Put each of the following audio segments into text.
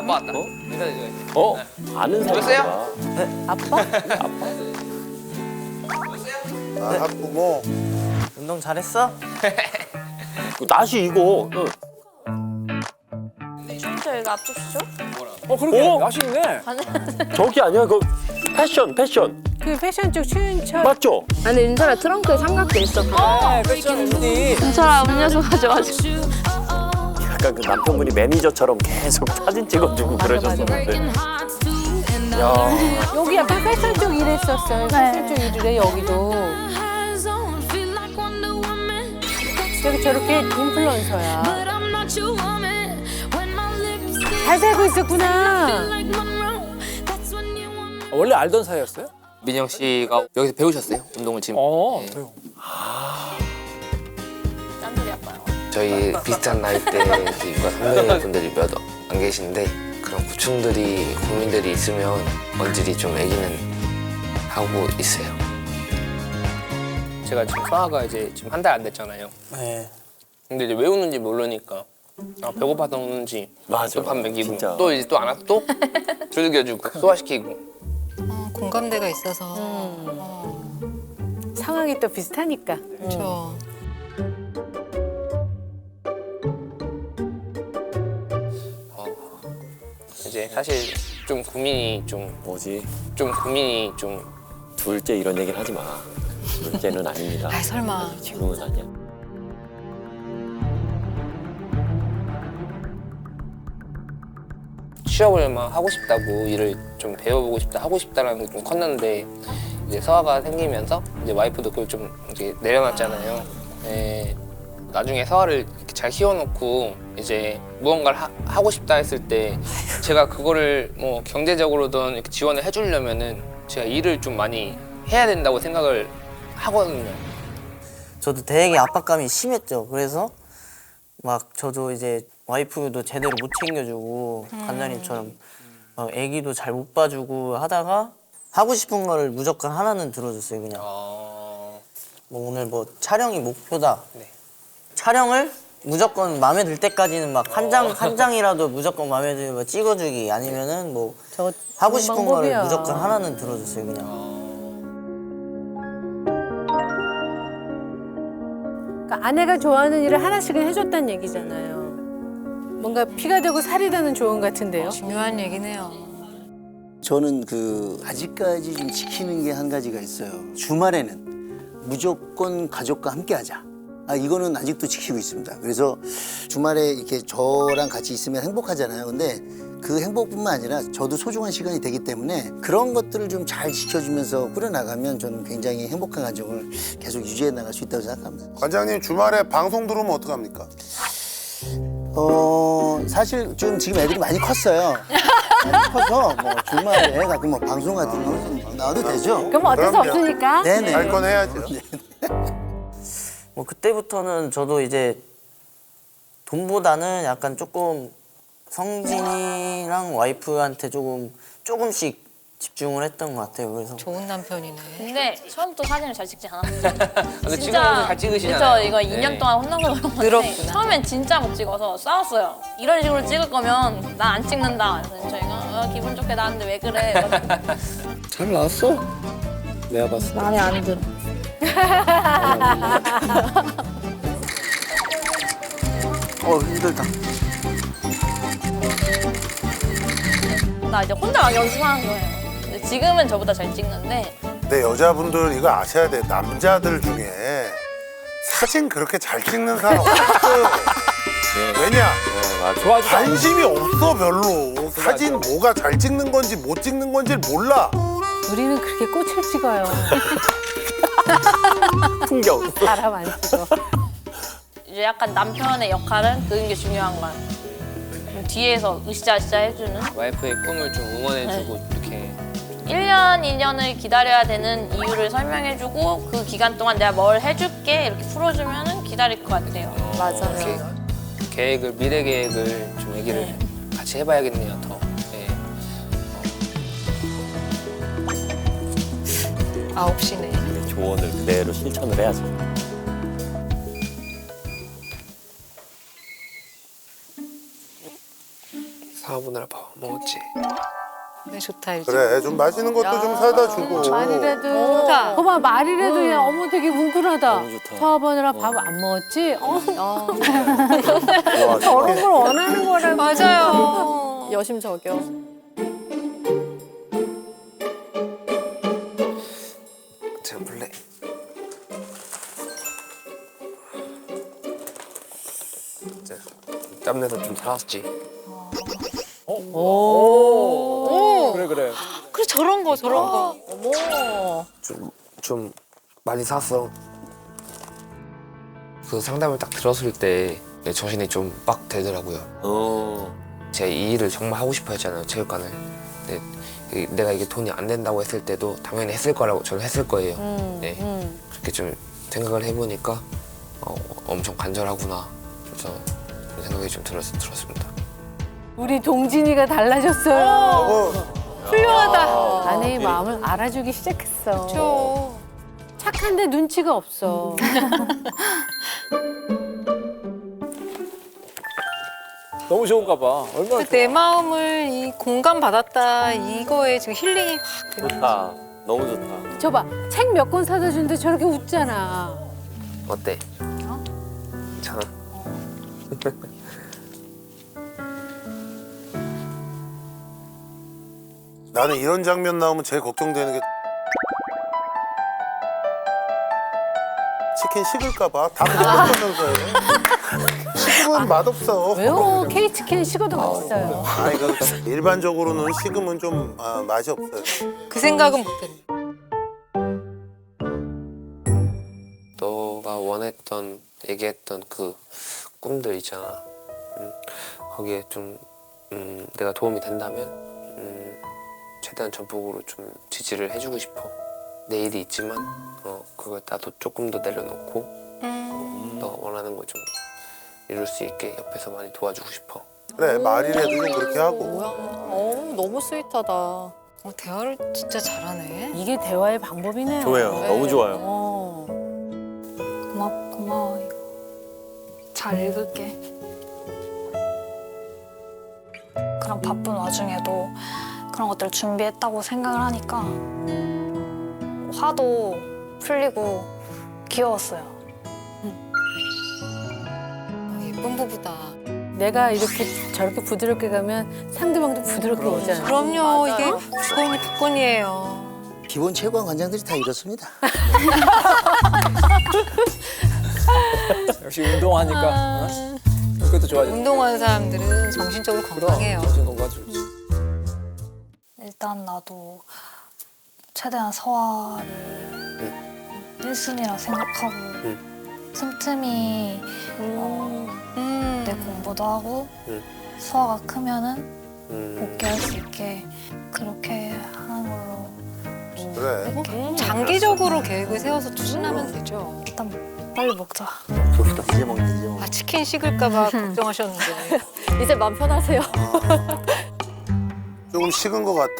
아빠 왔다. 인사드려야지. 어? 아는 여보세요? 사람이야. 아빠? 아, 학부모. 운동 잘했어? 나시 이거. 어. 저희가 앞주시죠? 어 그러게 어? 맛이 있네. 저기 아니야? 그 패션, 패션. 그 패션 쪽 춘철 맞죠? 아니 윤설아 트렁크에 삼각대 있어. 네, 패션 분이 윤설아 음료수 가져와줘. 약간 그 남편분이 매니저처럼 계속 사진 찍어주고 그러셨었는데. 야, 여기 약간 패션 쪽 일했었어요. 패션 쪽 일을 해 여기도. 여기 저렇게 인플루언서야. 잘 살고 있었구나. 원래 알던 사이였어요? 민영 씨가 여기서 배우셨어요? 운동을 지금? 어. 네. 저희 비슷한 나이대과 선배분들이 몇 안 계신데 그런 고충들이 고민들이 있으면 언질이 좀 애기는 하고 있어요. 제가 지금 소아가 이제 지금 한 달 안 됐잖아요. 네. 근데 이제 왜 우는지 모르니까 아, 배고파서 우는지 맞아. 또밥 먹이고 진짜. 또 이제 또안 와서 또 즐겨주고 소화시키고 어, 공감대가 있어서 상황이 또 비슷하니까. 그렇죠. 사실 좀 고민이 좀좀 뭐지? 고민이 좀 둘째 이런 얘기는 하지 마. 둘째는 아닙니다. 아 설마. 지금은 아니야. 취업을만 하고 싶다고 일을 좀 배워보고 싶다 하고 싶다라는 게 좀 컸는데 이제 서아가 생기면서 이제 와이프도 그걸 좀 이제 내려놨잖아요. 예, 나중에 이렇게 잘 키워놓고 이제 무언가를 하, 고 싶다 했을 때 제가 그거를 뭐 경제적으로든 이렇게 지원을 해주려면은 제가 일을 좀 많이 해야 된다고 생각을 하거든요. 저도 되게 압박감이 심했죠. 그래서 막 저도 이제 와이프도 제대로 못 챙겨주고 간장님처럼 막 애기도 잘 못 봐주고 하다가 하고 싶은 거를 무조건 하나는 들어줬어요. 그냥 어, 뭐 오늘 뭐 촬영이 목표다. 네. 촬영을 무조건 마음에 들 때까지는 막 한 장 한 장이라도 무조건 마음에 들면 뭐 찍어주기 아니면은 뭐 저거 하고 좋은 싶은 방법이야. 거를 무조건 하나는 들어줬어요. 그냥. 그러니까 아내가 좋아하는 일을 하나씩은 해줬다는 얘기잖아요. 뭔가 피가 되고 살이 되는 조언 같은데요. 중요한 얘기네요. 저는 그 아직까지 좀 지키는 게 한 가지가 있어요. 주말에는 무조건 가족과 함께 하자. 아, 이거는 아직도 지키고 있습니다. 그래서 주말에 이렇게 저랑 같이 있으면 행복하잖아요. 근데 그 행복뿐만 아니라 저도 소중한 시간이 되기 때문에 그런 것들을 좀 잘 지켜주면서 꾸려나가면 저는 굉장히 행복한 가정을 계속 유지해 나갈 수 있다고 생각합니다. 관장님 주말에 방송 들어오면 어떡합니까? 어, 사실 좀 지금 애들이 많이 컸어요. 많이 커서 뭐 주말에 가끔 뭐 방송 같은 거 나와도 되죠. 그럼 어쩔 수 그럼요. 없으니까. 네네. 할 건 해야죠. 뭐 그때부터는 저도 이제 돈보다는 약간 조금 성진이랑 와이프한테 조금 조금씩 집중을 했던 것 같아요. 그래서 좋은 남편이네. 근데 처음부터 사진을 잘 찍지 않았어요. 근데 지금은 잘 찍으시잖아요. 그죠? 이거 2년 네. 동안 혼나서 그런 건데 늘었구나. 처음엔 진짜 못 찍어서 싸웠어요. 이런 식으로 찍을 거면 나 안 찍는다. 그래서 저희가 어, 기분 좋게 나왔는데 왜 그래? 잘 나왔어. 내가 봤을 때. 마음에 안 들어. 어, 힘들다. 나 이제 혼자 막 연습하는 거예요. 근데 지금은 저보다 잘 찍는데 근데 여자분들 이거 아셔야 돼. 남자들 중에 사진 그렇게 잘 찍는 사람 없어요. 왜냐? 네. 좋아지다. 관심이 없어 별로. 사진 뭐가 잘 찍는 건지 못 찍는 건지 몰라. 우리는 그렇게 꽃을 찍어요. 풍경. 사람 안 찍어. 이제 약간 남편의 역할은 그런 게 중요한 거야. 좀 뒤에서 으쌰으쌰 해주는. 와이프의 꿈을 좀 응원해주고 이렇게 1년, 2년을 기다려야 되는 이유를 설명해주고 그 기간 동안 내가 뭘 해줄게 이렇게 풀어주면 기다릴 것 같아요. 맞아요. 이렇게 계획을 미래 계획을 좀 얘기를 같이 해봐야겠네요 더. 네. 아홉 시네. 조언을 그대로 실천을 해야죠. 밥안 먹었지. 네, 좋다 이제. 그래 좀 맛있는 것도 좀 사다 주고. 말이라도. 좋다. 거봐 말이라도 그냥 어머 되게 뭉클하다. 너무 좋다. 사업하느라 밥 안 먹었지? 어, 와, 저런 걸 원하는 거라고. 맞아요. 여심저격. 제가 몰래. 이제 땀내서 좀 살았지. 그래 그래. 그래 저런 거 저런 거. 좀, 좀 많이 샀어. 그 상담을 딱 들었을 때 정신이 좀 빡 되더라고요. 어. 제가 이 일을 정말 하고 싶어 했잖아요, 체육관을. 근데 이- 내가 이게 돈이 안 된다고 했을 때도 당연히 했을 거라고 저는 했을 거예요. 네. 그렇게 좀 생각을 해보니까 어, 엄청 간절하구나. 그래서 그런 생각이 좀 들었, 들었습니다. 우리 동진이가 달라졌어요. 어, 훌륭하다. 아내의 마음을 알아주기 시작했어. 착한데 눈치가 없어. 너무 좋은가 봐. 얼마나 내 마음을 이 공감 받았다 이거에 지금 힐링이 확 되는. 좋다. 너무 좋다. 저봐 책 몇 권 사다 주는데 저렇게 웃잖아. 어때? 괜찮아? 나는 이런 장면 나오면 제일 걱정되는 게 치킨 식을까 봐 다 먹었다면서 해. 식으면 맛없어. 왜요? 케이치킨 식어도 맛있어요. 아니 그 일반적으로는 식으면 좀 아, 맛이 없어요. 그 생각은 못했네. 너가 원했던 얘기했던 그 꿈들 있잖아. 음, 거기에 좀 음, 내가 도움이 된다면 음, 최대한 전폭으로 좀 지지를 해주고 싶어. 내 일이 있지만 어, 그걸 나도 조금 더 내려놓고 어, 너 원하는 거 좀 이룰 수 있게 옆에서 많이 도와주고 싶어. 그래 말이라도 좀 그렇게 하고. 어, 너무 스윗하다. 어, 대화를 진짜 잘하네. 이게 대화의 방법이네요. 좋아요. 너무 좋아요. 어. 고마, 고마워. 이거. 잘 읽을게. 그런 바쁜 와중에도 그런 것들을 준비했다고 생각을 하니까 화도 풀리고 귀여웠어요. 어, 예쁜 부부다. 내가 이렇게 저렇게 부드럽게 가면 상대방도 부드럽게 오잖아. 그럼요. 이게 주거니 복권이에요. 기본 체육관 관장들이 다 이렇습니다. 역시 운동하니까. 어? 그것도 좋아져. 운동하는 사람들은 정신적으로 건강해요. 정신 건강 좋지. 일단 나도 최대한 서화를 1순위라 생각하고 틈틈이 어, 음. 내 공부도 하고 음. 서화가 크면은 음, 복귀할 수 있게 그렇게 하는 걸로 그래. 이렇게 장기적으로 계획을 세워서 추진하면 되죠. 일단 빨리 먹자. 좋다. 이제 먹는 이제 먹는. 아 치킨 식을까봐 걱정하셨는데. 이제 마음 편하세요. 조금 식은 것 같아.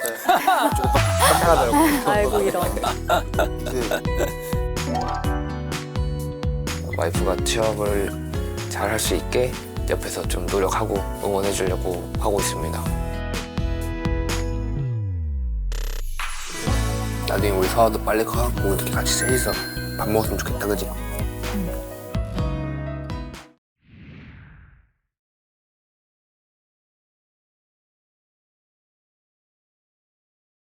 아이고 이런. 그치? 와이프가 취업을 잘 할 수 있게 옆에서 좀 노력하고 응원해 주려고 하고 있습니다. 나중에 우리 서아도 빨리 커갖고 이렇게 같이 셋이서 밥 먹었으면 좋겠다, 그지?